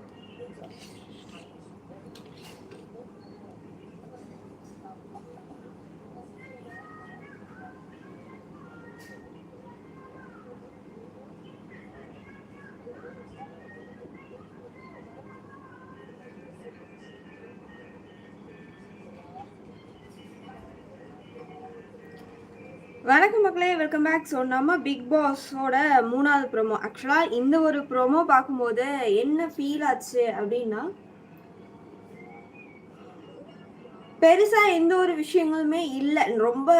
Thank you. வணக்கம் மக்களே welcome back so நம்ம பிக் பாஸோட மூணாவது ப்ரோமோ ஆக்சுவலாக இந்த ஒரு ப்ரோமோ பார்க்கும்போது என்ன ஃபீல் ஆச்சு அப்படின்னா பெருசாக எந்த ஒரு விஷயங்களுமே இல்லை. ரொம்ப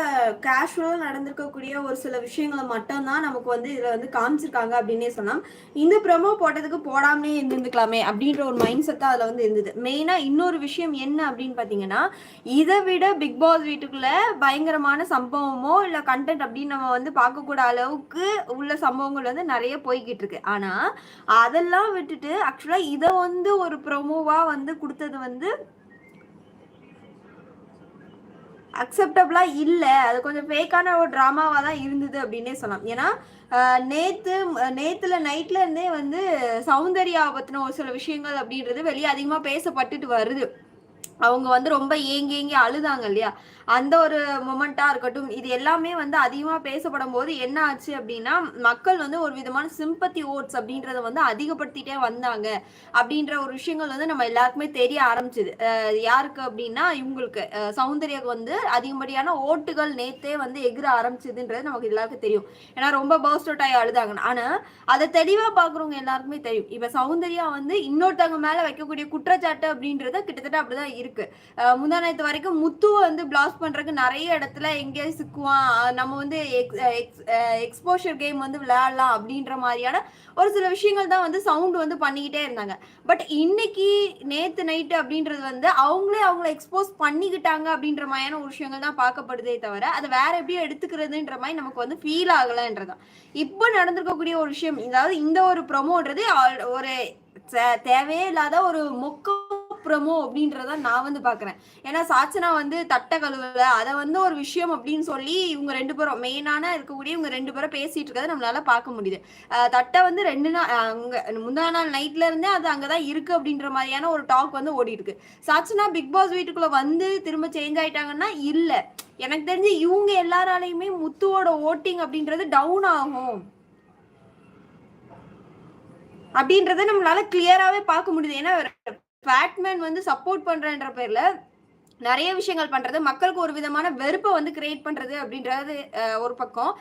கேஷுவலாக நடந்திருக்கக்கூடிய ஒரு சில விஷயங்களை மட்டும்தான் நமக்கு வந்து இதில் வந்து காமிச்சிருக்காங்க அப்படின்னே சொன்னால் இந்த ப்ரமோ போட்டதுக்கு போடாமலே இருந்துக்கலாமே அப்படின்ற ஒரு மைண்ட் செட் அதில் வந்து இருந்தது. மெயினாக இன்னொரு விஷயம் என்ன அப்படின்னு பார்த்தீங்கன்னா இதை விட பிக் பாஸ் வீட்டுக்குள்ள பயங்கரமான சம்பவமோ இல்லை கண்டென்ட் அப்படின்னு நம்ம வந்து பார்க்கக்கூட அளவுக்கு உள்ள சம்பவங்கள் வந்து நிறைய போய்கிட்டு இருக்கு. ஆனால் அதெல்லாம் விட்டுட்டு ஆக்சுவலாக இதை வந்து ஒரு ப்ரொமோவாக வந்து கொடுத்தது வந்து அக்செப்டபிளா இல்லை. அது கொஞ்சம் ஃபேக்கான ஒரு ட்ராமாவாக தான் இருந்தது அப்படின்னே சொல்லலாம். ஏன்னா நேற்று நேத்து நேத்துல நைட்ல இருந்தே வந்து சௌந்தர்யா பத்தின ஒரு சில விஷயங்கள் அப்படின்றது வெளியே அதிகமா பேசப்பட்டுட்டு வருது. அவங்க வந்து ரொம்ப ஏங்கி ஏங்கி அழுதாங்க இல்லையா? அந்த ஒரு மொமெண்டா இருக்கட்டும் இது எல்லாமே வந்து அதிகமா பேசப்படும் போது என்ன ஆச்சு அப்படின்னா மக்கள் வந்து ஒரு விதமான சிம்பத்தி ஓட்ஸ் அப்படின்றத வந்து அதிகப்படுத்திட்டே வந்தாங்க. அப்படின்ற ஒரு விஷயங்கள் வந்து நம்ம எல்லாருக்குமே தெரிய ஆரம்பிச்சது. யாருக்கு அப்படின்னா இவங்களுக்கு அஹ் சௌந்தர்யாக்கு வந்து அதிகப்படியான ஓட்டுகள் நேத்தே வந்து எகிர ஆரம்பிச்சதுன்றது நமக்கு எல்லாருக்கும் தெரியும். ஏன்னா ரொம்ப பர்ஸ்ட் அவுட் ஆகி அழுதாங்க. ஆனா அதை தெளிவா பாக்குறவங்க எல்லாருக்குமே தெரியும். இப்ப சௌந்தர்யா வந்து இன்னொருத்தவங்க மேல வைக்கக்கூடிய குற்றச்சாட்டு அப்படின்றது கிட்டத்தட்ட அப்படிதான் இருக்கு. இருக்கு. முந்தா நேரத்து வரைக்கும் முத்துவை வந்து பிளாஸ் பண்றதுக்கு நிறைய இடத்துல எங்கேயாவது சிக்குவான். நம்ம வந்து எக்ஸ்போஷர் கேம் வந்து விளையாடலாம் அப்படின்ற மாதிரியான ஒரு சில விஷயங்கள் தான் வந்து சவுண்ட் வந்து பண்ணிக்கிட்டே இருந்தாங்க. பட் இன்னைக்கு நேத்து நைட்டு அப்படின்றது வந்து அவங்களே அவங்கள எக்ஸ்போஸ் பண்ணிக்கிட்டாங்க அப்படின்ற மாதிரியான ஒரு விஷயங்கள் தான் பார்க்கப்படுதே தவிர அதை வேற எப்படியும் எடுத்துக்கிறதுன்ற மாதிரி நமக்கு வந்து ஃபீல் ஆகலன்றதான் இப்போ நடந்திருக்கக்கூடிய ஒரு விஷயம் அதாவது இந்த ஒரு ப்ரொமோன்றது ஒரு தே- தேவையே இல்லாத ஒரு முக்கம் ப்ரமோ அப்படின்றத நான் வந்து பாக்குறேன். ஏன்னா சாச்சனா வந்து தட்டை கழுவல. அதை வந்து ஒரு விஷயம் அப்படின்னு சொல்லி இவங்க ரெண்டு பேரும் மெயினான இருக்கக்கூடிய இவங்க ரெண்டு பேரும் பேசிட்டு இருக்கிறத நம்மளால பார்க்க முடியுது. தட்டை வந்து ரெண்டு நாள் அங்க முந்தா நாள் நைட்ல இருந்தே அது அங்கதான் இருக்கு அப்படின்ற மாதிரியான ஒரு டாக் வந்து ஓடிட்டு இருக்கு சாச்சனா பிக் பாஸ் வீட்டுக்குள்ள வந்து திரும்ப சேஞ்ச் ஆயிட்டாங்கன்னா இல்ல. எனக்கு தெரிஞ்சு இவங்க எல்லாராலையுமே முத்துவோட ஓட்டிங் அப்படின்றது டவுன் ஆகும். அப்படின்றத நம்மளால கிளியராவே பார்க்க முடியுது. ஏன்னா ஃபேட்மேன் வந்து சப்போர்ட் பண்றேன்ற பேர்ல நிறைய விஷயங்கள் பண்றது மக்களுக்கு ஒரு விதமான வெறுப்பை வந்து கிரியேட் பண்றது அப்படின்றது ஒரு பக்கம்.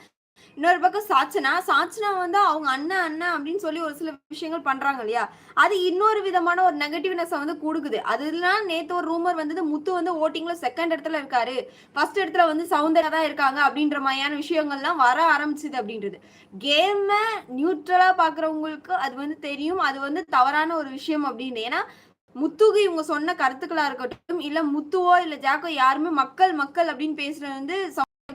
இன்னொரு பக்கம் சாச்சனா சாச்சனா வந்து அவங்க அண்ணன் அண்ணன் அப்படின்னு சொல்லி ஒரு சில விஷயங்கள் பண்றாங்க இல்லையா? அது இன்னொரு விதமான ஒரு நெகட்டிவ்னஸ் வந்து கொடுக்குது. அதுலாம் நேத்து ஒரு ரூமர் வந்தது முத்து வந்து ஓட்டிங்ல செகண்ட் இடத்துல இருக்காரு. ஃபர்ஸ்ட் இடத்துல வந்து சவுந்தரா தான் இருக்காங்க அப்படின்ற மாதிரியான விஷயங்கள்லாம் வர ஆரம்பிச்சுது அப்படின்றது. கேம நியூட்ரலா பாக்குறவங்களுக்கு அது வந்து தெரியும். அது வந்து தவறான ஒரு விஷயம் அப்படின்னு. ஏன்னா முத்துக்கு இவங்க சொன்ன கருத்துக்களா இருக்கட்டும் இல்ல முத்துவோ இல்ல ஜாக்கோ யாருமே மக்கள் மக்கள் அப்படின்னு பேசுறது வந்து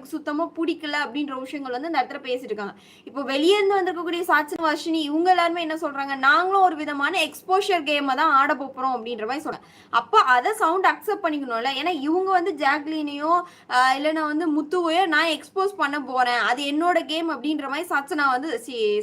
சௌந்தர்யாவுக்கு சுத்தமா பிடிக்கல அப்படின்ற விஷயங்கள் வந்து இந்த இடத்துல பேசிட்டு இருக்காங்க. இப்போ வெளியே இருந்து வந்திருக்கக்கூடிய சாட்சி வர்ஷினி இவங்க எல்லாருமே என்ன சொல்றாங்க? நாங்களும் ஒரு விதமான எக்ஸ்போஷர் கேமை தான் ஆட போறோம் அப்படின்ற மாதிரி சொல்றேன் அப்போ அதை சவுண்ட் அக்செப்ட் பண்ணிக்கணும்ல. ஏன்னா இவங்க வந்து ஜாக்லினையோ இல்லைன்னா வந்து முத்துவையோ நான் எக்ஸ்போஸ் பண்ண போறேன். அது என்னோட கேம் அப்படின்ற மாதிரி சச்சனா வந்து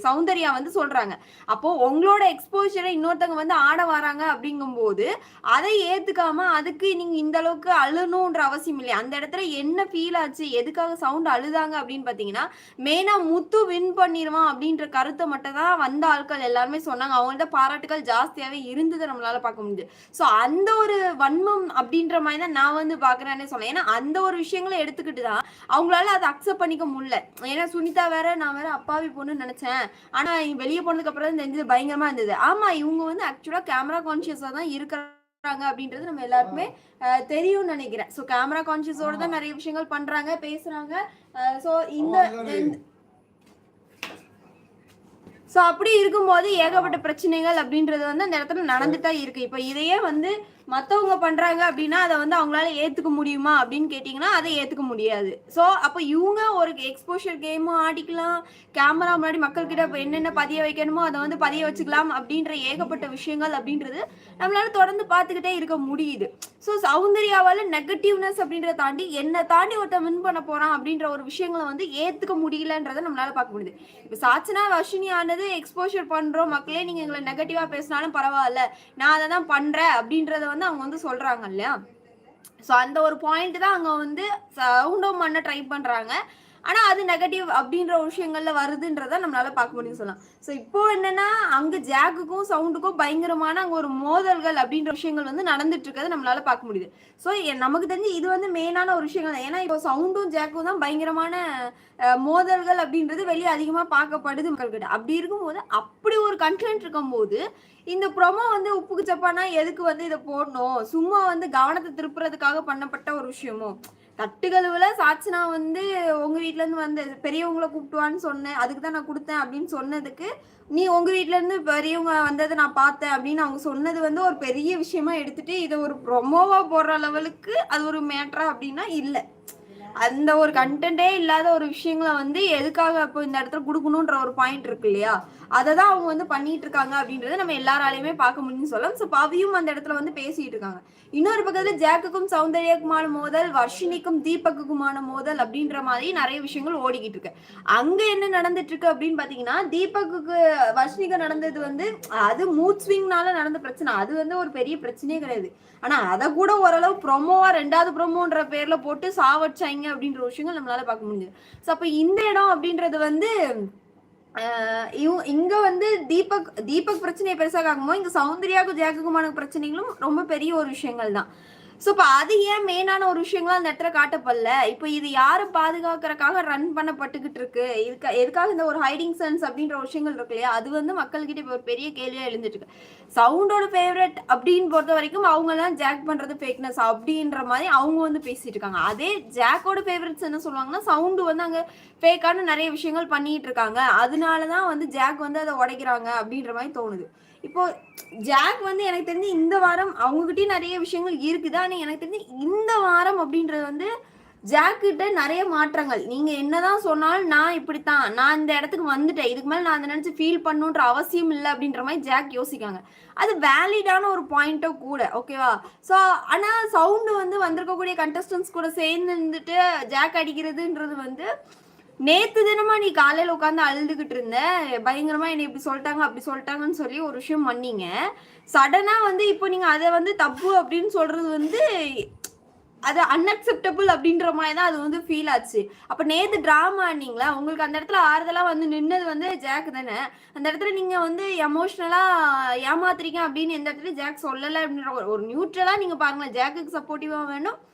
சௌந்தர்யா வந்து சொல்றாங்க. அப்போ உங்களோட எக்ஸ்போஷரை இன்னொருத்தவங்க வந்து ஆட வராங்க அப்படிங்கும்போது அதை ஏத்துக்காம அதுக்கு நீங்க இந்த அளவுக்கு அழுணுன்ற அவசியம் இல்லையா? அந்த இடத்துல என்ன ஃபீல் ஆச்சு? எதுக்காக சவுண்ட் அழுதாங்க அப்படின்னு பார்த்தீங்கன்னா மெயினா முத்து வின் பண்ணிடுவான் அப்படின்ற கருத்தை மட்டும் தான் வந்த ஆட்கள் எல்லாருமே சொன்னாங்க. அவங்கள்ட்ட பாராட்டுகள் ஜாஸ்தியாகவே இருந்ததை நம்மளால பார்க்க முடியுது ஸோ அந்த ஒரு வன்மம் அப்படின்ற மாதிரி தான் நான் வந்து பாக்குறேன்னே சொன்னேன் ஏன்னா அந்த ஒரு விஷயங்களை எடுத்துக்கிட்டு தான் அவங்களால அதை அக்செப்ட் பண்ணிக்க முடியல. ஏன்னா சுனிதா வேற நான் வேற அப்பாவி பொண்ணுன்னு நினச்சேன். ஆனால் வெளியே போனதுக்கு அப்புறம் தெரிஞ்சது பயங்கரமா இருந்தது. ஆமா இவங்க வந்து ஆக்சுவலாக கேமரா கான்ஷியஸாக தான் இருக்கிறாங்க அப்படின்றது நம்ம எல்லாருக்குமே தெரியும்னு நினைக்கிறேன். ஸோ கேமரா கான்சியஸோட தான் நிறைய விஷயங்கள் பண்றாங்க பேசுறாங்க. ஸோ இந்த இந்த- ஸோ அப்படி இருக்கும்போது ஏகப்பட்ட பிரச்சனைகள் அப்படின்றது வந்து அந்த இடத்துல நடந்துட்டா இருக்கு. இப்போ இதையே வந்து மத்தவங்க பண்றாங்க அப்படின்னா அதை வந்து அவங்களால ஏத்துக்க முடியுமா அப்படின்னு கேட்டிங்கன்னா அதை ஏத்துக்க முடியாது. ஸோ அப்போ இவங்க ஒரு எக்ஸ்போஷர் கேமும் ஆடிக்கலாம். கேமரா முன்னாடி மக்கள்கிட்ட இப்ப என்னென்ன பதிய வைக்கணுமோ அதை வந்து பதிய வச்சுக்கலாம் அப்படின்ற ஏகப்பட்ட விஷயங்கள் அப்படின்றது நம்மளால தொடர்ந்து பார்த்துக்கிட்டே இருக்க முடியுது. ஸோ சௌந்தர்யாவால நெகட்டிவ்னஸ் அப்படின்றத தாண்டி என்னை தாண்டி ஒருத்தன் வின் பண்ண போறான் அப்படின்ற ஒரு விஷயங்களை வந்து ஏத்துக்க முடியலன்றதை நம்மளால பார்க்க முடியுது. இப்போ சாச்சனா வர்ஷினி ஆனது எக்ஸ்போஷர் பண்றோம். மக்களே நீங்க எங்களை நெகட்டிவா பேசினாலும் பரவாயில்ல. நான் அதை தான் பண்றேன் அப்படின்றத வந்து அவங்க வந்து சொல்றாங்க இல்லையா? ஸோ அந்த ஒரு பாயிண்ட் தான் அங்க வந்து சவுண்டும் பண்ண ட்ரை பண்றாங்க. ஆனால் அது நெகட்டிவ் அப்படின்ற ஒரு விஷயங்கள்ல வருதுன்றத நம்மளால பார்க்க முடியும் சொல்லலாம். ஸோ இப்போ என்னன்னா அங்க ஜாக்குக்கும் சவுண்டுக்கும் பயங்கரமான அங்கே ஒரு மோதல்கள் அப்படின்ற விஷயங்கள் வந்து நடந்துட்டு இருக்கிறது நம்மளால பார்க்க முடியுது. ஸோ நமக்கு தெரிஞ்சு இது வந்து மெயினான ஒரு விஷயங்கள் தான். ஏன்னா இப்போ சவுண்டும் ஜாக்கும் தான் பயங்கரமான மோதல்கள் அப்படின்றது வெளியே அதிகமாக பார்க்கப்படுது மக்கள்கிட்ட. அப்படி இருக்கும்போது அப்படி ஒரு கண்டென்ட் இருக்கும்போது இந்த ப்ரொமோ வந்து உப்புக்கு சப்பானா எதுக்கு வந்து இதை போடணும்? சும்மா வந்து கவனத்தை திருப்புறதுக்காக பண்ணப்பட்ட ஒரு விஷயமோ? தட்டுகழுவுல சாட்சினா வந்து உங்கள் வீட்டிலேருந்து வந்து பெரியவங்கள கூப்பிட்டுவான்னு சொன்னேன். அதுக்கு தான் நான் கொடுத்தேன் அப்படின்னு சொன்னதுக்கு நீ உங்கள் வீட்டிலேருந்து பெரியவங்க வந்ததை நான் பார்த்தேன் அப்படின்னு அவங்க சொன்னது வந்து ஒரு பெரிய விஷயமா எடுத்துட்டு இதை ஒரு ப்ரொமோவாக போடுற லெவலுக்கு அது ஒரு மேட்ரா அப்படின்னா இல்லை. அந்த ஒரு கண்டென்ட்டே இல்லாத ஒரு விஷயங்களை வந்து எதுக்காக இப்போ இந்த இடத்துல கொடுக்கணுன்ற ஒரு பாயிண்ட் இருக்கு இல்லையா? அதை தான் அவங்க வந்து பண்ணிட்டு இருக்காங்க அப்படின்றத நம்ம எல்லாராலையுமே பார்க்க முடியும்னு சொல்லலாம். ஸோ பவியும் அந்த இடத்துல வந்து பேசிட்டு இருக்காங்க இன்னொரு பக்கத்துல ஜாக்குக்கும் சௌந்தர்யக்குமான மோதல் வர்ஷினிக்கும் தீபக்குக்குமான மோதல் அப்படின்ற மாதிரி நிறைய விஷயங்கள் ஓடிக்கிட்டு இருக்கு அங்க என்ன நடந்துட்டு இருக்கு அப்படின்னு பாத்தீங்கன்னா தீபக்குக்கு வர்ஷினிக்கு நடந்தது வந்து அது மூட் ஸ்விங்னால நடந்த பிரச்சனை. அது வந்து ஒரு பெரிய பிரச்சனையே கிடையாது. ஆனா அதை கூட ஓரளவு ப்ரொமோவா ரெண்டாவது ப்ரொமோன்ற பேர்ல போட்டு சாவடிச்சாங்க அப்படின்ற விஷயங்கள் நம்மளால பார்க்க முடியுது. ஸோ அப்ப இந்த இடம் அப்படின்றது வந்து இங்க வந்து தீபக் தீபக் பிரச்சனையை பெருசாக ஆகும்போது இங்க சௌந்தர்யாவுக்கும் ஜெயக்குமாருக்கு பிரச்சனைகளும் ரொம்ப பெரிய ஒரு விஷயங்கள் தான் ஸோ இப்போ அது ஏன் மெயினான ஒரு விஷயங்களா அந்த இடத்துல காட்டப்படல? இப்போ இது யாரு பாதுகாக்கிறக்காக ரன் பண்ணப்பட்டுக்கிட்டு இருக்கு? இதுக்கு எதுக்காக இந்த ஒரு ஹைடிங் சென்ஸ் அப்படின்ற விஷயங்கள் இருக்கு இல்லையா? அது வந்து மக்கள்கிட்ட இப்போ ஒரு பெரிய கேள்வியா எழுந்துட்டு இருக்கு. சவுண்டோட ஃபேவரட் அப்படின்னு பொறுத்த வரைக்கும் அவங்க எல்லாம் ஜாக் பண்றது ஃபேக்னஸ் அப்படின்ற மாதிரி அவங்க வந்து பேசிட்டு இருக்காங்க. அதே ஜாக்கோட ஃபேவரட்ஸ் என்ன சொல்லுவாங்கன்னா சவுண்டு வந்து அங்க ஃபேக்கான நிறைய விஷயங்கள் பண்ணிட்டு இருக்காங்க. அதனால தான் வந்து ஜாக் வந்து அதை உடைக்கிறாங்க அப்படின்ற மாதிரி தோணுது. இப்போ ஜாக் வந்து எனக்கு தெரிஞ்சு இந்த வாரம் அவங்ககிட்டயும் நிறைய விஷயங்கள் இருக்குது. ஆனால் எனக்கு தெரிஞ்சு இந்த வாரம் அப்படின்றது வந்து ஜாக் கிட்ட நிறைய மாற்றங்கள். நீங்க என்னதான் சொன்னாலும் நான் இப்படித்தான். நான் இந்த இடத்துக்கு வந்துட்டேன். இதுக்கு மேல நான் அதை நினைச்சு ஃபீல் பண்ணுன்ற அவசியம் இல்லை அப்படின்ற மாதிரி ஜாக் யோசிக்காங்க. அது வேலிடான ஒரு பாயிண்ட்டோ கூட ஓகேவா ஸோ ஆனா சவுண்டு வந்து வந்திருக்கக்கூடிய கண்டஸ்டன்ஸ் கூட சேர்ந்து இருந்துட்டு ஜாக் அடிக்கிறதுன்றது வந்து நேத்து தினமா நீ காலையில உட்காந்து அழுதுகிட்டு இருந்த. பயங்கரமா என்னை இப்படி சொல்லிட்டாங்க அப்படி சொல்லிட்டாங்கன்னு சொல்லி ஒரு விஷயம் பண்ணீங்க. சடனா வந்து இப்போ நீங்க அதை வந்து தப்பு அப்படின்னு சொல்றது வந்து அது அன்அக்செப்டபிள் அப்படின்ற மாதிரி தான் அது வந்து ஃபீல் ஆச்சு. அப்ப நேத்து டிராமா ஆனீங்களா? உங்களுக்கு அந்த இடத்துல ஆறுதலா வந்து நின்னது வந்து ஜாக் தானே? அந்த இடத்துல நீங்க வந்து எமோஷனலா ஏமாத்துறீங்க அப்படின்னு எந்த இடத்துல ஜாக் சொல்லல அப்படின்ற ஒரு- ஒரு நியூட்ரலா நீங்க பாருங்களேன். ஜாக்குக்கு சப்போர்ட்டிவா வேணும்.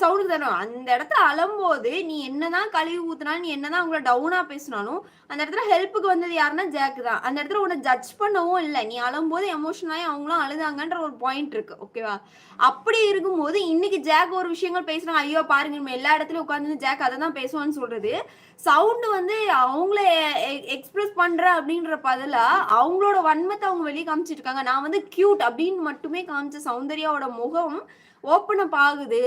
சவுண்டுக்கு தரும் அந்த இடத்த அலம்போது நீ என்னதான் கழுவி ஊத்துனாலும் நீ என்னதான் அவங்கள டவுனா பேசினாலும் அந்த இடத்துல ஹெல்ப்புக்கு வந்தது யாருன்னா ஜாக்கு தான். அந்த இடத்துல உன்னை ஜட்ஜ் பண்ணவும் இல்லை. நீ அழும்போது எமோஷனாகி அவங்களும் அழுதாங்கன்ற ஒரு பாயிண்ட் இருக்கு. ஓகேவா அப்படி இருக்கும்போது இன்னைக்கு ஜாக் ஒரு விஷயங்கள் பேசுறாங்க ஐயோ பாருங்க நம்ம எல்லா இடத்துலயும் உட்காந்து ஜாக் அதை தான் பேசுவான்னு சொல்றது. சவுண்டு வந்து அவங்கள எக்ஸ்பிரஸ் பண்ற அப்படின்ற பதிலா அவங்களோட வன்மத்தை அவங்க வெளியே காமிச்சிட்டு இருக்காங்க. நான் வந்து கியூட் அப்படின்னு மட்டுமே காமிச்ச சௌந்தர்யாவோட முகம் ஓப்பன் அப் ஆகுது.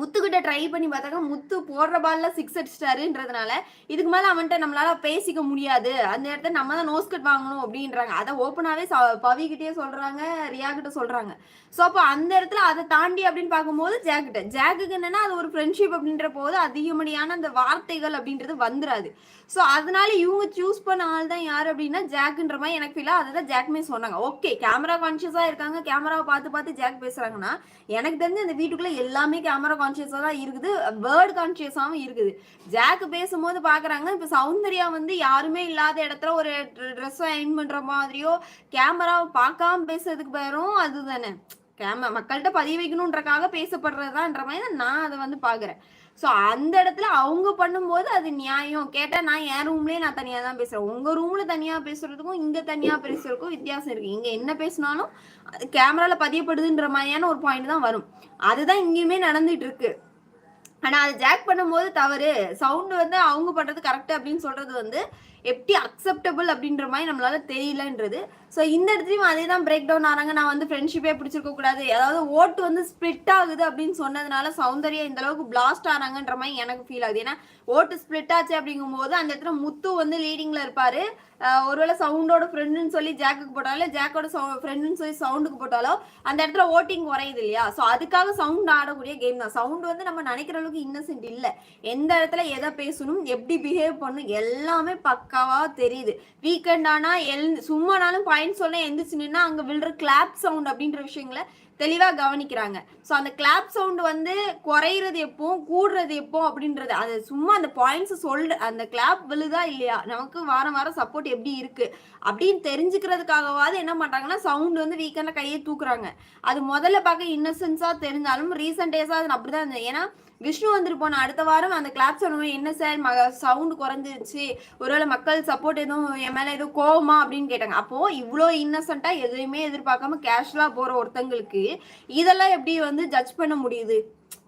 முத்துக்கிட்ட ட்ரை பண்ணி பார்த்தாக்க முத்து போடுற பால்ல சிக்ஸ் அடிச்சிட்டாருன்றதுனால இதுக்கு மேலே அவன்கிட்ட நம்மளால பேசிக்க முடியாது. அந்த இடத்த நம்ம தான் நோஸ்கட் வாங்கணும் அப்படின்றாங்க. அதை ஓப்பனாகவே பவி சொல்றாங்க ரியா கிட்ட சொல்றாங்க. ஸோ அப்போ அந்த இடத்துல அதை தாண்டி அப்படின்னு பார்க்கும்போது ஜாக்கிட்ட. ஜாக்குக்கு என்னன்னா அது ஒரு ஃப்ரெண்ட்ஷிப் அப்படின்ற போது அதிகமடியான அந்த வார்த்தைகள் அப்படின்றது வந்துடாது ஸோ அதனால இவங்க சூஸ் பண்ண ஆள் தான் யார் அப்படின்னா ஜாக்குன்ற மாதிரி எனக்கு ஃபீலாக அதை தான் ஜாக்மே சொன்னாங்க. ஓகே கேமரா கான்ஷியஸாக இருக்காங்க. கேமராவை பார்த்து பார்த்து ஜாக் பேசுகிறாங்கன்னா எனக்கு தெரிஞ்சு அந்த வீட்டுக்குள்ளே எல்லாமே கேமரா கான்ஷியஸாக தான் இருக்குது. வேர்டு கான்ஷியஸாகவும் இருக்குது. ஜாக் பேசும்போது பார்க்குறாங்க இப்போ சௌந்தர்யா வந்து யாருமே இல்லாத இடத்துல ஒரு ட்ரெஸ்ஸை அயன் பண்ணுற மாதிரியோ கேமராவை பார்க்காம பேசுறதுக்கு பேரும் அதுதானே. கேம மக்கள்கிட்ட பதிய வைக்கணுன்றக்காக பேசப்படுறதுதான்ற மாதிரி தான் நான் அதை வந்து பார்க்குறேன் ஸோ அந்த இடத்துல அவங்க பண்ணும்போது அது நியாயம். கேட்டால் நான் என் ரூம்லேயே நான் தனியாக தான் பேசுகிறேன் உங்கள் ரூமில் தனியாக பேசுறதுக்கும் இங்கே தனியாக பேசுறதுக்கும் வித்தியாசம் இருக்குது இங்கே என்ன பேசினாலும் கேமராவில் பதியப்படுதுன்ற மாதிரியான ஒரு பாயிண்ட் தான் வரும். அதுதான் இங்கேயுமே நடந்துட்டு இருக்கு ஆனால் அதை ஜாக் பண்ணும்போது தவறு. சவுண்டு வந்து அவங்க பண்ணுறது கரெக்ட் அப்படின்னு சொல்கிறது வந்து எப்படி அக்செப்டபிள் அப்படின்ற மாதிரி நம்மளால தெரியலன்றது. ஸோ இந்த இடத்துலையும் அதே தான் பிரேக் டவுன் ஆனாங்க. நான் வந்து ஃப்ரெண்ட்ஷிப்பே பிடிச்சிருக்க கூடாது. அதாவது ஓட்டு வந்து ஸ்ப்ளிட் ஆகுது அப்படின்னு சொன்னதுனால சௌந்தர்யா இந்த அளவுக்கு பிளாஸ்ட் ஆனாங்கன்ற மாதிரி எனக்கு ஃபீல் ஆகுது. ஏன்னா ஓட்டு ஸ்ப்ளிட் ஆச்சு அப்படிங்கும்போது அந்த இடத்துல முத்து வந்து லீடிங்ல இருப்பாரு. ஒருவேளை சவுண்டோட ஃப்ரெண்டுன்னு சொல்லி ஜாக்குக்கு போட்டாலும் ஜாக்கோட ஃப்ரெண்டுன்னு சொல்லி சவுண்டுக்கு போட்டாலோ அந்த இடத்துல ஓட்டிங் குறையுது இல்லையா? ஸோ அதுக்காக சவுண்ட் ஆடக்கூடிய கேம் தான். சவுண்ட் வந்து நம்ம நினைக்கிற அளவுக்கு இன்னசென்ட் இல்லை. எந்த இடத்துல எதை பேசணும் எப்படி பிஹேவ் பண்ணணும் எல்லாமே பக்க பக்காவா தெரியுது. வீக்கெண்ட் ஆனா எல் சும்மானாலும் பாயிண்ட் சொல்ல எந்திரிச்சு நின்னா அங்க விழுற கிளாப் சவுண்ட் அப்படின்ற விஷயங்கள தெளிவா கவனிக்கிறாங்க. ஸோ அந்த கிளாப் சவுண்ட் வந்து குறையிறது எப்போ கூடுறது எப்போ அப்படின்றது அது சும்மா அந்த பாயிண்ட்ஸ் சொல்ற அந்த கிளாப் விழுதா இல்லையா? நமக்கு வாரம் வாரம் சப்போர்ட் எப்படி இருக்கு? அப்படின்னு தெரிஞ்சுக்கிறதுக்காகவாது என்ன பண்றாங்கன்னா சவுண்ட் வந்து வீக்கெண்ட்ல கையை தூக்குறாங்க. அது முதல்ல பார்க்க இன்னசென்ஸா தெரிஞ்சாலும் ரீசெண்ட் டேஸா அது அப்படிதான் இருந்தது. ஏன்னா விஷ்ணு வந்துட்டு போன அடுத்த வாரம் அந்த கிளாப் சொன்னவன் என்ன சார்? ம சவுண்ட் குறைஞ்சிருச்சு. ஒருவேளை மக்கள் சப்போர்ட் எதுவும் என் மேல எதுவும் கோவமா? அப்படின்னு கேட்டாங்க. அப்போ இவ்வளோ இன்னசென்ட்டா எதுவுமே எதிர்பார்க்காம கேஷுவலா போற ஒருத்தங்களுக்கு இதெல்லாம் எப்படி வந்து ஜட்ஜ் பண்ண முடியுது?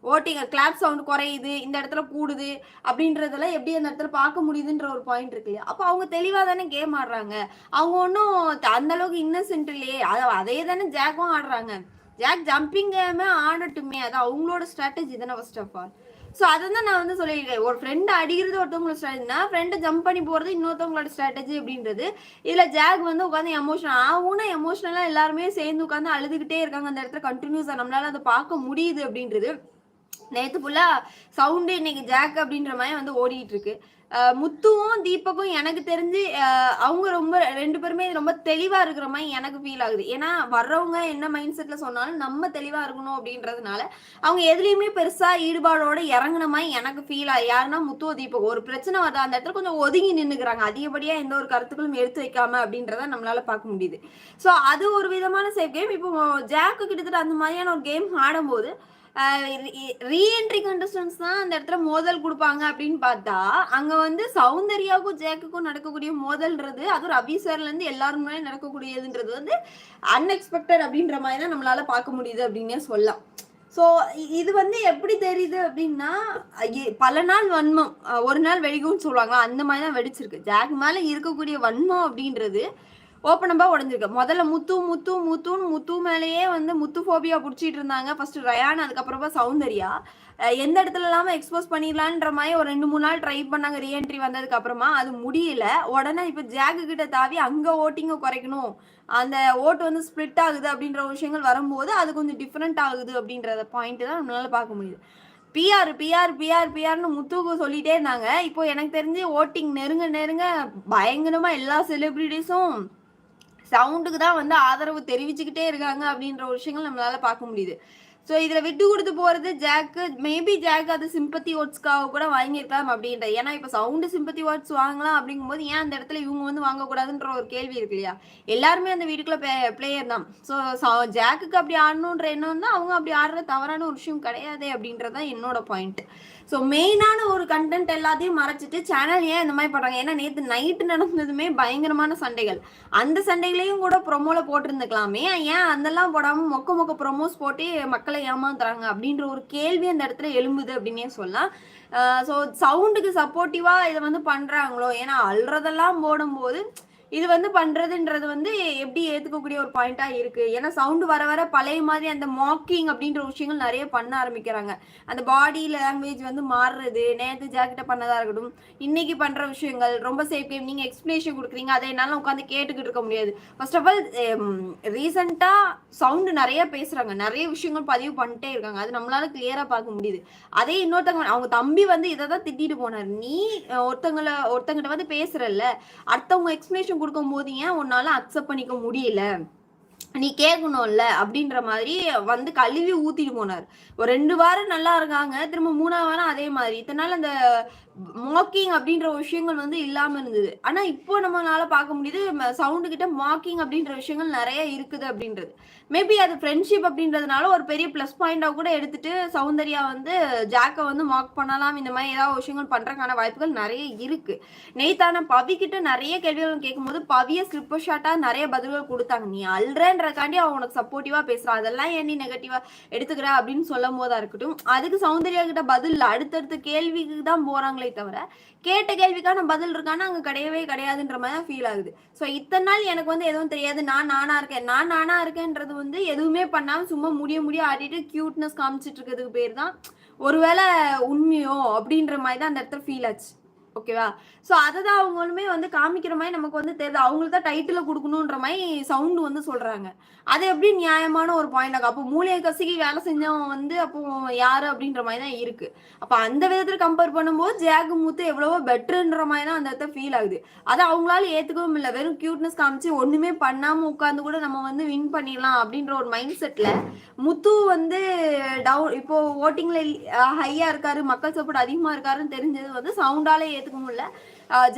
ஓட்டிங்க கிளாப் சவுண்ட் குறையுது இந்த இடத்துல கூடுது அப்படின்றதெல்லாம் எப்படி அந்த இடத்துல பார்க்க முடியுதுன்ற ஒரு பாயிண்ட் இருக்கு அப்போ அவங்க தெளிவாக தானே கேம் ஆடுறாங்க. அவங்க ஒன்றும் அந்த அளவுக்கு இன்னசென்ட் இல்லையே. அதை அதே தானே ஜாக்கும் ஆடுறாங்க. ஜாக் ஜம்பிங்கமே ஆடட்டுமே. அது அவங்களோட ஸ்ட்ராட்டஜி தானே ஃபர்ஸ்ட் ஆஃப் ஆல் ஸோ அதை தான் நான் வந்து சொல்லியிருக்கேன். ஒரு ஃப்ரெண்டு அடிக்கிறது ஒருத்தவங்களோட ஸ்ட்ராட்டஜினா ஃப்ரெண்டை ஜம்ப் பண்ணி போகிறது இன்னொருத்தவங்களோட ஸ்ட்ராட்டஜி அப்படின்றது. இதில் ஜாக் வந்து உட்காந்து எமோஷனல் ஆகும்னா எமோஷனலாக எல்லாருமே சேர்ந்து உட்காந்து அழுதுகிட்டே இருக்காங்க. அந்த இடத்துல கண்டினியூஸாக நம்மளால அதை பார்க்க முடியுது அப்படின்றது. நேற்று ஃபுல்லாக சவுண்டு இன்னைக்கு ஜாக் அப்படின்ற மாதிரி வந்து ஓடிட்டு இருக்கு. முத்துவும் தீபக்கும் எனக்கு தெரிஞ்சு அவங்க ரொம்ப ரெண்டு பேருமே ரொம்ப தெளிவா இருக்கிற மாதிரி எனக்கு ஃபீல் ஆகுது. ஏன்னா வர்றவங்க என்ன மைண்ட் செட்ல சொன்னாலும் நம்ம தெளிவா இருக்கணும் அப்படின்றதுனால அவங்க எதுலயுமே பெருசா ஈடுபாடோட இறங்குன மாதிரி எனக்கு ஃபீல் ஆகுது யாருன்னா முத்துவ தீபக் ஒரு பிரச்சனை வருது அந்த இடத்துல கொஞ்சம் ஒதுங்கி நின்னுக்கிறாங்க. அதிகப்படியா எந்த ஒரு கருத்துக்களும் எடுத்து வைக்காம அப்படின்றத நம்மளால பார்க்க முடியுது. ஸோ அது ஒரு விதமான சேஃப் கேம் இப்போ ஜாக்கு கிட்டத்தட்ட அந்த மாதிரியான ஒரு கேம் ஆடும்போது ரீஎன்ட்ரி கண்டஸ்டன்ஸ் தான் அந்த இடத்துல மோதல் கொடுப்பாங்க அப்படின்னு பார்த்தா அங்க வந்து சௌந்தர்யாவுக்கும் ஜேக்குக்கும் நடக்கக்கூடிய மோதல்ன்றது அது ஒரு அபிசர்ல இருந்து எல்லாருமே நடக்கக்கூடியதுன்றது வந்து அன்எக்ஸ்பெக்டட் அப்படின்ற மாதிரி தான் நம்மளால பார்க்க முடியுது அப்படின்னே சொல்லலாம். ஸோ இது வந்து எப்படி தெரியுது அப்படின்னா பல நாள் வன்மம் ஒரு நாள் வெடிக்கும்னு சொல்லுவாங்க அந்த மாதிரி தான் வெடிச்சிருக்கு. ஜாக் மேலே இருக்கக்கூடிய வன்மம் அப்படின்றது ஓப்பனப்பா உடஞ்சிருக்கு. முதல்ல முத்து முத்து முத்துன்னு முத்து மேலேயே வந்து முத்து ஃபோபியா பிடிச்சிட்டு இருந்தாங்க. ஃபர்ஸ்ட் ரயான் அதுக்கப்புறமா சௌந்தர்யா. எந்த இடத்துல இல்லாம எக்ஸ்போஸ் பண்ணிடலான்ற மாதிரி ஒரு ரெண்டு மூணு நாள் ட்ரை பண்ணாங்க. ரீஎன்ட்ரி வந்ததுக்கு அப்புறமா அது முடியல. உடனே இப்ப ஜாக்கு கிட்ட தாவி அங்க ஓட்டிங்க குறைக்கணும். அந்த ஓட்டு வந்து ஸ்ப்ளிட் ஆகுது அப்படின்ற விஷயங்கள் வரும்போது அது கொஞ்சம் டிஃப்ரெண்ட் ஆகுது அப்படின்றத பாயிண்ட் தான் நம்மளால பார்க்க முடியுது. பிஆர் பிஆர் பிஆர் பிஆர்னு முத்துக்கு சொல்லிட்டே இருந்தாங்க. இப்போ எனக்கு தெரிஞ்சு ஓட்டிங் நெருங்க நெருங்க பயங்கரமா எல்லா செலிபிரிட்டிஸும் சவுண்டுக்கு தான் வந்து ஆதரவு தெரிவிச்சுக்கிட்டே இருக்காங்க அப்படின்ற ஒரு விஷயங்கள் நம்மளால பார்க்க முடியுது. ஸோ இதில் விட்டு கொடுத்து போகிறது ஜாக்கு மேபி ஜாக் அது சிம்பத்தி ஓட்ஸ்க்காக கூட வாங்கியிருக்கலாம் அப்படின்ற. ஏன்னா இப்போ சவுண்டு சிம்பத்தி ஓட்ஸ் வாங்கலாம் அப்படிங்கும்போது ஏன் அந்த இடத்துல இவங்க வந்து வாங்கக்கூடாதுன்ற ஒரு கேள்வி இருக்கு இல்லையா? எல்லாருமே அந்த வீட்டுக்குள்ளே பிளேயர் தான். ஸோ ஜாக்குக்கு அப்படி ஆடணுன்ற எண்ணம் தான் அவங்க அப்படி ஆடுற தவறான ஒரு விஷயம் கிடையாது அப்படின்றது தான் என்னோட பாயிண்ட் ஸோ மெயினான ஒரு கண்டென்ட் எல்லாத்தையும் மறைச்சிட்டு சேனல் ஏன் இந்த மாதிரி பண்ணுறாங்க ஏன்னா நேற்று நைட்டு நடந்ததுமே பயங்கரமான சண்டைகள். அந்த சண்டைகளையும் கூட ப்ரொமோவில் போட்டிருந்துக்கலாமே. ஏன் அதெல்லாம் போடாமல் மொக்க மொக்க ப்ரொமோஸ் போட்டு மக்களை ஏமாத்துறாங்க? அப்படின்ற ஒரு கேள்வி அந்த இடத்துல எழும்புது அப்படின்னே சொல்லலாம். ஸோ சவுண்டுக்கு சப்போர்ட்டிவாக இதை வந்து பண்ணுறாங்களோ ஏன்னா அல்றதெல்லாம் போடும்போது இது வந்து பண்றதுன்றது வந்து எப்படி ஏத்துக்கக்கூடிய ஒரு பாயிண்டா இருக்கு? ஏன்னா சவுண்ட் வர வர பழைய மாதிரி அந்த மாக்கிங் அப்படின்ற விஷயங்கள் நிறைய பண்ண ஆரம்பிக்கிறாங்க. அந்த பாடி லாங்குவேஜ் வந்து மாறுறது நேற்று ஜாக்கிட்ட பண்ணதா இருக்கட்டும் இன்னைக்கு பண்ற விஷயங்கள் ரொம்ப சேஃப் கேம் நீங்க எக்ஸ்பிளேஷன் கொடுக்குறீங்க அதை என்னால உட்காந்து கேட்டுக்கிட்டு இருக்க முடியாது. ஃபர்ஸ்ட் ஆஃப் ஆல் ரீசெண்டா சவுண்ட் நிறைய பேசுறாங்க. நிறைய விஷயங்கள் பதிவு பண்ணிட்டே இருக்காங்க. அது நம்மளால கிளியரா பார்க்க முடியுது. அதே இன்னொருத்தவங்க அவங்க தம்பி வந்து இதை தான் திட்டிட்டு போனார். நீ ஒருத்தங்களை ஒருத்தங்கிட்ட வந்து பேசுறல்ல அடுத்தவங்க எக்ஸ்பிளேஷன் கொடுக்கும் போது ஏன் உன்னால அக்செப்ட் பண்ணிக்க முடியல? நீ கேட்கணும்ல அப்படின்ற மாதிரி வந்து கழுவி ஊத்திட்டு போனார். ஒரு ரெண்டு வாரம் நல்லா இருக்காங்க திரும்ப மூணாவது வாரம் அதே மாதிரி. இத்தனை நாள் அந்த மாக்கிங் அப்படின்ற விஷயங்கள் வந்து இல்லாம இருந்தது. ஆனா இப்போ நம்மளால பார்க்க முடியுது சவுண்டு கிட்ட மாக்கிங் அப்படின்ற விஷயங்கள் நிறைய இருக்குது அப்படின்றது. மேபி அது ஃப்ரெண்ட்ஷிப் அப்படின்றதுனால ஒரு பெரிய ப்ளஸ் பாயிண்டா கூட எடுத்துட்டு சௌந்தர்யா வந்து ஜாக்கை வந்து மாக் பண்ணலாம் இந்த மாதிரி ஏதாவது விஷயங்கள் பண்றதுக்கான வாய்ப்புகள் நிறைய இருக்கு. நேத்தான பவி கிட்ட நிறைய கேள்விகள் கேட்கும்போது பவிய ஸ்லிப்பர் ஷாட்டா நிறைய பதில்கள் கொடுத்தாங்க. நீ அல்றன்ற இருக்கேன்றதுக்காண்டி அவன் உனக்கு சப்போர்ட்டிவா பேசுறான். அதெல்லாம் ஏன் நீ நெகட்டிவா எடுத்துக்கிற அப்படின்னு சொல்லும் போதா இருக்கட்டும் அதுக்கு சௌந்தர்யா கிட்ட பதில் இல்லை. அடுத்தடுத்த கேள்விக்கு தான் போறாங்களே தவிர கேட்ட கேள்விக்கான பதில் இருக்கான்னு அங்க கிடையவே கிடையாதுன்ற மாதிரி தான் ஃபீல் ஆகுது. ஸோ இத்தனை நாள் எனக்கு வந்து எதுவும் தெரியாது. நான் நானா இருக்கேன். நான் நானா இருக்கேன்றது வந்து எதுவுமே பண்ணாம சும்மா முடிய முடிய ஆடிட்டு கியூட்னஸ் காமிச்சிட்டு இருக்கிறதுக்கு பேர் தான் ஒருவேளை உண்மையோ அப்படின்ற மாதிரி தான் அந்த இடத்துல ஃபீல் ஆச்சு. ஓகேவா ஸோ அதை தான் அவங்களுமே வந்து காமிக்கிற மாதிரி நமக்கு வந்து தெரியுது. அவங்களுக்கு தான் டைட்டில் கொடுக்கணுன்ற மாதிரி சவுண்டு வந்து சொல்கிறாங்க அது எப்படி நியாயமான ஒரு பாயிண்ட் ஆகும் அப்போ மூளையை கசிக்கி வேலை செஞ்சவன் வந்து அப்போ யாரு அப்படின்ற மாதிரி தான் இருக்கு. அப்போ அந்த விதத்தில் கம்பேர் பண்ணும்போது ஜேகு மூத்து எவ்வளவோ பெட்டர்ன்ற மாதிரி தான் அந்த இடத்துல ஃபீல் ஆகுது. அதை அவங்களால ஏற்றுக்கவும் இல்லை. வெறும் கியூட்னஸ் காமிச்சு ஒன்றுமே பண்ணாமல் உட்காந்து கூட நம்ம வந்து வின் பண்ணிடலாம் அப்படின்ற ஒரு மைண்ட் செட்டில் முத்து வந்து டவுன் இப்போ ஓட்டிங்ல ஹையா இருக்காரு மக்கள் சப்போர்ட் அதிகமா இருக்காருன்னு தெரிஞ்சது வந்து சவுண்டாலே ஏற்றுக்க முடியல.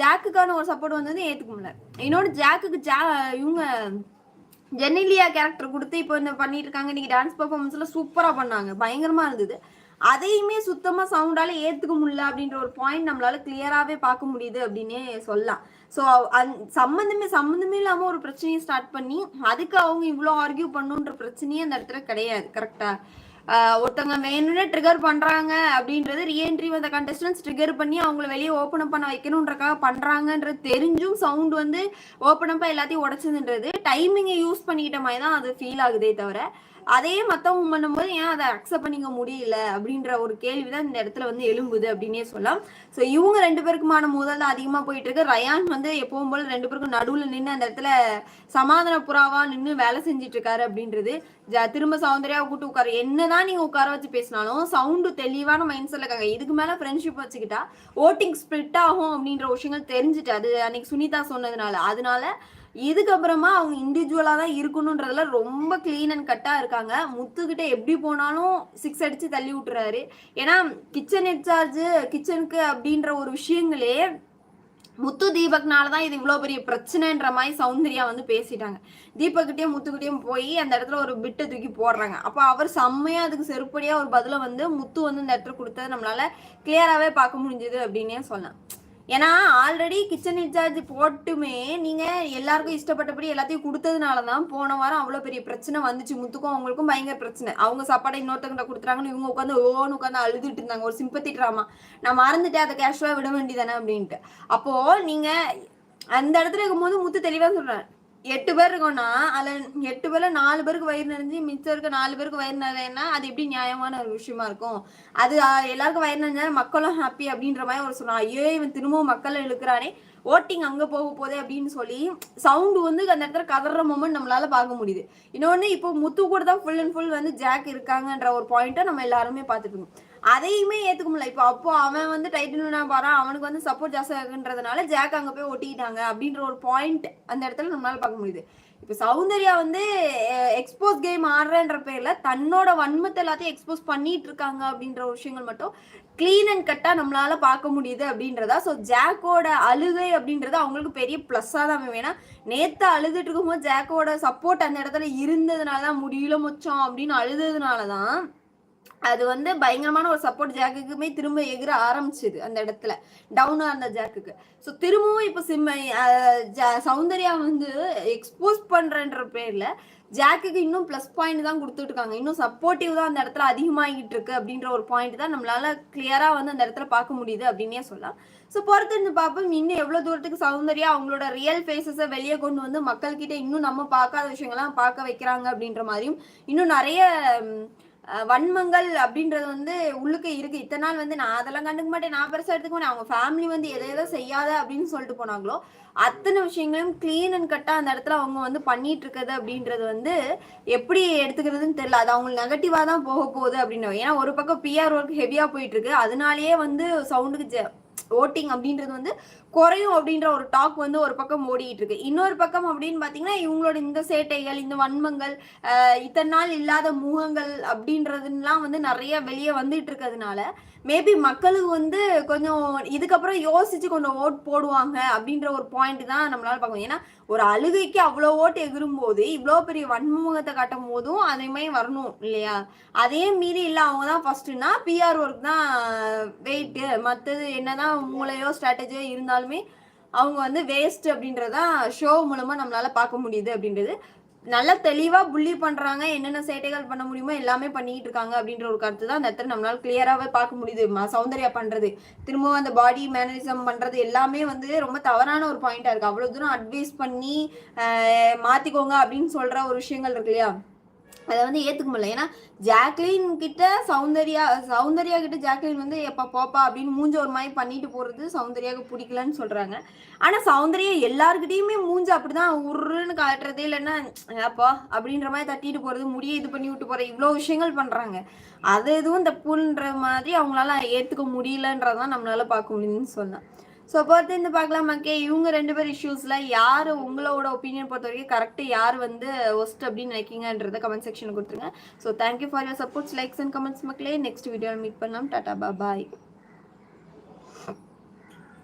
ஜாக்குக்கான ஒரு சப்போர்ட் வந்தது ஏற்றுக்க முடியல. இன்னொன்று ஜாக்குக்கு ஜா இவங்க ஜெனிலியா கேரக்டர் கொடுத்து இப்போ இந்த பண்ணிட்டு இருக்காங்க இன்னைக்கு டான்ஸ் பெர்ஃபார்மன்ஸ்ல சூப்பராக பண்ணாங்க. பயங்கரமா இருந்தது. அதையுமே சுத்தமா சவுண்டால ஏத்துக்க முடியல அப்படின்ற ஒரு பாயிண்ட் நம்மளால கிளியராகவே பார்க்க முடியுது அப்படின்னே சொல்லலாம். ஸோ அந் சம்மந்தமே சம்மந்தமே இல்லாமல் ஒரு பிரச்சனையை ஸ்டார்ட் பண்ணி அதுக்கு அவங்க இவ்வளோ ஆர்கியூ பண்ணுன்ற பிரச்சனையே அந்த இடத்துல கிடையாது. கரெக்டா ஒருத்தவங்க வேணும்னே ட்ரிகர் பண்றாங்க அப்படின்றது ரீஎன்ட்ரி வந்த கண்டஸ்டன்ஸ் ட்ரிகர் பண்ணி அவங்கள வெளியே ஓப்பன் அப் பண்ண வைக்கணுன்றக்காக பண்றாங்கன்றது தெரிஞ்சும் சவுண்ட் வந்து ஓப்பன் அப்பா எல்லாத்தையும் உடச்சதுன்றது டைமிங்கை யூஸ் பண்ணிக்கிட்ட மாதிரி தான் அது ஃபீல் ஆகுதே தவிர அதையே மற்றவங்க பண்ணும்போது ஏன் அதை அக்செப்ட் பண்ணிக்க முடியல? அப்படின்ற ஒரு கேள்வி தான் இந்த இடத்துல வந்து எழும்புது அப்படின்னே சொல்லலாம். ஸோ இவங்க ரெண்டு பேருக்குமான மோதல் தான் அதிகமாக போயிட்டு இருக்கு ரயான் வந்து எப்பவும் போல ரெண்டு பேருக்கும் நடுவில் நின்று அந்த இடத்துல சமாதான புறாவா நின்று வேலை செஞ்சுட்டு இருக்காரு அப்படின்றது. ஜ- திரும்ப சௌந்தர்யா கூட்டு உட்காரு என்னதான் நீங்க உட்கார வச்சு பேசினாலும் சவுண்டு தெளிவான மைண்ட் செட்ல இருக்காங்க. இதுக்கு மேல ஃப்ரெண்ட்ஷிப் வச்சுக்கிட்டா ஓட்டிங் ஸ்பிளிட் ஆகும் அப்படின்ற விஷயங்கள் தெரிஞ்சுட்டு அது அன்னைக்கு சுனிதா சொன்னதுனால. அதனால இதுக்கப்புறமா அவங்க இண்டிவிஜுவலா தான் இருக்கணுன்றதுல ரொம்ப க்ளீன் அண்ட் கட்டா இருக்காங்க. முத்துக்கிட்ட எப்படி போனாலும் சிக்ஸ் அடிச்சு தள்ளி விட்டுறாரு. ஏன்னா கிச்சன் இன்சார்ஜ் கிச்சனுக்கு அப்படின்ற ஒரு விஷயங்களே முத்து தீபக்னால தான் இது இவ்வளோ பெரிய பிரச்சனைன்ற மாதிரி சௌந்தர்யா வந்து பேசிட்டாங்க. தீபக்கிட்டையும் முத்துக்கிட்டையும் போய் அந்த இடத்துல ஒரு பிட்டை தூக்கி போடுறாங்க. அப்போ அவர் செம்மையா அதுக்கு செருப்படியாக ஒரு பதில வந்து முத்து வந்து இந்த இடத்துல கொடுத்தது நம்மளால கிளியராகவே பார்க்க முடிஞ்சது அப்படின்னே சொல்லலாம். ஏன்னா ஆல்ரெடி கிச்சன் இன்சார்ஜ் போட்டுமே நீங்க எல்லாருக்கும் இஷ்டப்பட்டபடி எல்லாத்தையும் கொடுத்ததுனால தான் போன வாரம் அவ்வளோ பெரிய பிரச்சனை வந்துச்சு. முத்துக்கும் அவங்களுக்கும் பயங்கர பிரச்சனை. அவங்க சாப்பாடை இன்னொருத்தங்கிட்ட கொடுத்துறாங்கன்னு இவங்க உட்காந்து ஓன்னு உட்காந்து அழுதுட்டு இருந்தாங்க. ஒரு சிம்பத்தி ட்ராமா நான் மறந்துட்டேன் அதை கேஷுவலாக விட வேண்டியதானே அப்படின்ட்டு. அப்போ நீங்க அந்த இடத்துல இருக்கும்போது முத்து தெளிவா சொல்றேன் எட்டு பேர் இருக்கோம்னா அதுல எட்டு பேர்ல நாலு பேருக்கு வயிறு நிறைஞ்சு மிச்சம் இருக்க நாலு பேருக்கு வயிறு நிறையனா அது எப்படி நியாயமான ஒரு விஷயமா இருக்கும்? அது எல்லாருக்கும் வயிறு நிறைஞ்சா மக்களும் ஹாப்பி அப்படின்ற மாதிரி ஒரு சொன்னா ஐயோ இவன் திரும்பவும் மக்களை இழுக்கிறானே. ஓட்டிங் அங்க போக போதே அப்படின்னு சொல்லி சவுண்டு வந்து அந்த இடத்துல கதற மொமெண்ட் நம்மளால பார்க்க முடியுது. இன்னொன்னு இப்போ முத்து கூட தான் ஃபுல் அண்ட் ஃபுல் வந்து ஜாக் இருக்காங்கன்ற ஒரு பாயிண்ட்டை நம்ம எல்லாருமே பார்த்துட்டு இருக்கோம். அதையுமே ஏத்துக்க முடியல. இப்போ அப்போ அவன் வந்து டைட்டில் பாறான் அவனுக்கு வந்து சப்போர்ட் ஜாஸ்தியா இருக்குன்றதுனால ஜாக் அங்க போய் ஒட்டிக்கிட்டாங்க அப்படின்ற ஒரு பாயிண்ட் அந்த இடத்துல நம்மளால பார்க்க முடியுது. இப்போ சௌந்தர்யா வந்து எக்ஸ்போஸ் கேம் ஆடுறன்ற பேர்ல தன்னோட வன்மத்தை எல்லாத்தையும் எக்ஸ்போஸ் பண்ணிட்டு இருக்காங்க அப்படின்ற விஷயங்கள் மட்டும் க்ளீன் அண்ட் கட்டா நம்மளால பார்க்க முடியுது அப்படின்றதா. ஸோ ஜாக்கோட அழுகை அப்படின்றது அவங்களுக்கு பெரிய ப்ளஸ்ஸாக தான் வேணா நேத்து அழுதுட்டு இருக்கும்போது ஜாக்கோட சப்போர்ட் அந்த இடத்துல இருந்ததுனால தான் முடியல மொச்சம் அப்படின்னு அழுததுனால தான் அது வந்து பயங்கரமான ஒரு சப்போர்ட் ஜாக்குக்குமே திரும்ப எகிர ஆரம்பிச்சுது அந்த இடத்துல. டவுனா இருந்த ஜாக்குக்கு ஸோ திரும்பவும் இப்போ சிம்ம சௌந்தர்யா வந்து எக்ஸ்போஸ் பண்றன்ற பேர்ல ஜாக்குக்கு இன்னும் ப்ளஸ் பாயிண்ட் தான் கொடுத்துட்ருக்காங்க. இன்னும் சப்போர்ட்டிவ் தான் அந்த இடத்துல அதிகமாகிட்டு இருக்கு அப்படின்ற ஒரு பாயிண்ட் தான் நம்மளால கிளியரா வந்து அந்த இடத்துல பார்க்க முடியுது அப்படின்னே சொல்லலாம். ஸோ பொறுத்திருந்து பார்ப்போம் இன்னும் எவ்வளோ தூரத்துக்கு சௌந்தர்யா அவங்களோட ரியல் ஃபேஸஸை வெளியே கொண்டு வந்து மக்கள்கிட்ட இன்னும் நம்ம பார்க்காத விஷயங்கள்லாம் பார்க்க வைக்கிறாங்க அப்படின்ற மாதிரியும் இன்னும் நிறைய வன்மங்கள் அப்படின்றது வந்து உள்ளுக்கு இருக்கு. இத்தனை நாள் வந்து நான் அதெல்லாம் கண்டுக்க மாட்டேன். நான் பெருசாக எடுத்துக்க மாட்டேன். அவங்க ஃபேமிலி வந்து எதை எதை செய்யாத அப்படின்னு சொல்லிட்டு போனாங்களோ அத்தனை விஷயங்களும் க்ளீன் அண்ட் கட்டாக அந்த இடத்துல அவங்க வந்து பண்ணிட்டு இருக்கிறது அப்படின்றது வந்து எப்படி எடுத்துக்கிறதுன்னு தெரியல. அது அவங்களுக்கு நெகட்டிவாக தான் போக போகுது அப்படின்னு. ஏன்னா ஒரு பக்கம் பிஆர் ஒர்க் ஹெவியாக போயிட்டு இருக்கு. அதனாலேயே வந்து சவுண்டுக்கு ஓட்டிங் அப்படின்றது வந்து குறையும் அப்படின்ற ஒரு டாக் வந்து ஒரு பக்கம் ஓடிட்டு இருக்கு. இன்னொரு பக்கம் அப்படின்னு பாத்தீங்கன்னா இவங்களோட இந்த சேட்டைகள் இந்த வன்மங்கள் இத்தனை நாள் இல்லாத முகங்கள் அப்படின்றதுலாம் வந்து நிறைய வெளியே வந்துட்டு இருக்கிறதுனால மேபி மக்களுக்கு வந்து கொஞ்சம் இதுக்கப்புறம் யோசிச்சு கொஞ்சம் ஓட் போடுவாங்க அப்படின்ற ஒரு பாயிண்ட் தான் நம்மளால பார்க்கணும் ஏன்னா ஒரு அழுகைக்கு அவ்வளோ ஓட்டு எகிரும் போது இவ்வளோ பெரிய வன்முகத்தை காட்டும் போதும் அதே மாதிரி வரணும் இல்லையா? அதே மீறி இல்லை அவங்க தான் ஃபர்ஸ்ட்னா பிஆர் ஒர்க் தான் வெயிட்டு மற்றது என்னதான் மூளையோ ஸ்ட்ராட்டஜியோ இருந்தாலும் அவங்க வந்து வேஸ்ட் அப்படின்றதான் ஷோ மூலமா நம்மளால பார்க்க முடியுது அப்படின்றது. நல்லா தெளிவா புள்ளி பண்றாங்க என்னென்ன சேட்டைகள் பண்ண முடியுமோ எல்லாமே பண்ணிட்டு இருக்காங்க அப்படின்ற ஒரு கருத்து தான் அந்த இடத்துல நம்மளால கிளியராகவே பார்க்க முடியுது. சௌந்தர்யா பண்றது திரும்பவும் அந்த பாடி மேனரிசம் பண்றது எல்லாமே வந்து ரொம்ப தவறான ஒரு பாயிண்டா இருக்கு. அவ்வளவு தூரம் அட்வைஸ் பண்ணி மாத்திக்கோங்க அப்படின்னு சொல்ற ஒரு விஷயங்கள் இருக்கு இல்லையா? அதை வந்து ஏத்துக்க முடியல. ஏன்னா ஜாக்லின் கிட்ட சௌந்தர்யா சௌந்தர்யா கிட்ட ஜாக்லின் வந்து எப்ப போப்பா அப்படின்னு மூஞ்ச ஒரு மாதிரி பண்ணிட்டு போறது சௌந்தர்யாவுக்கு பிடிக்கலன்னு சொல்றாங்க. ஆனா சௌந்தர்யா எல்லாருக்கிட்டேயுமே மூஞ்ச அப்படிதான் உருன்னு காட்டுறது இல்லைன்னா அப்பா அப்படின்ற மாதிரி தட்டிட்டு போறது முடிய இது பண்ணி விட்டு போற இவ்வளவு விஷயங்கள் பண்றாங்க. அது எதுவும் தப்புன்ற மாதிரி அவங்களால ஏத்துக்க முடியலன்றதான் நம்மளால பார்க்க முடியுதுன்னு சொன்னேன் ஸோ பொறுத்து இந்த பார்க்கலாம் மக்கே இவங்க ரெண்டு பேர் இஷ்யூஸில் யார் உங்களோட ஒப்பீனியன் பொறுத்த வரைக்கும் கரெக்டு யார் வந்து ஒஸ்ட் அப்படின்னு நினைக்கிங்கன்றத கமெண்ட் செக்ஷனில் கொடுத்துருங்க. So thank you for your supports likes and comments மக்களே. நெக்ஸ்ட் வீடியோவில் மீட் பண்ணலாம். Tata bye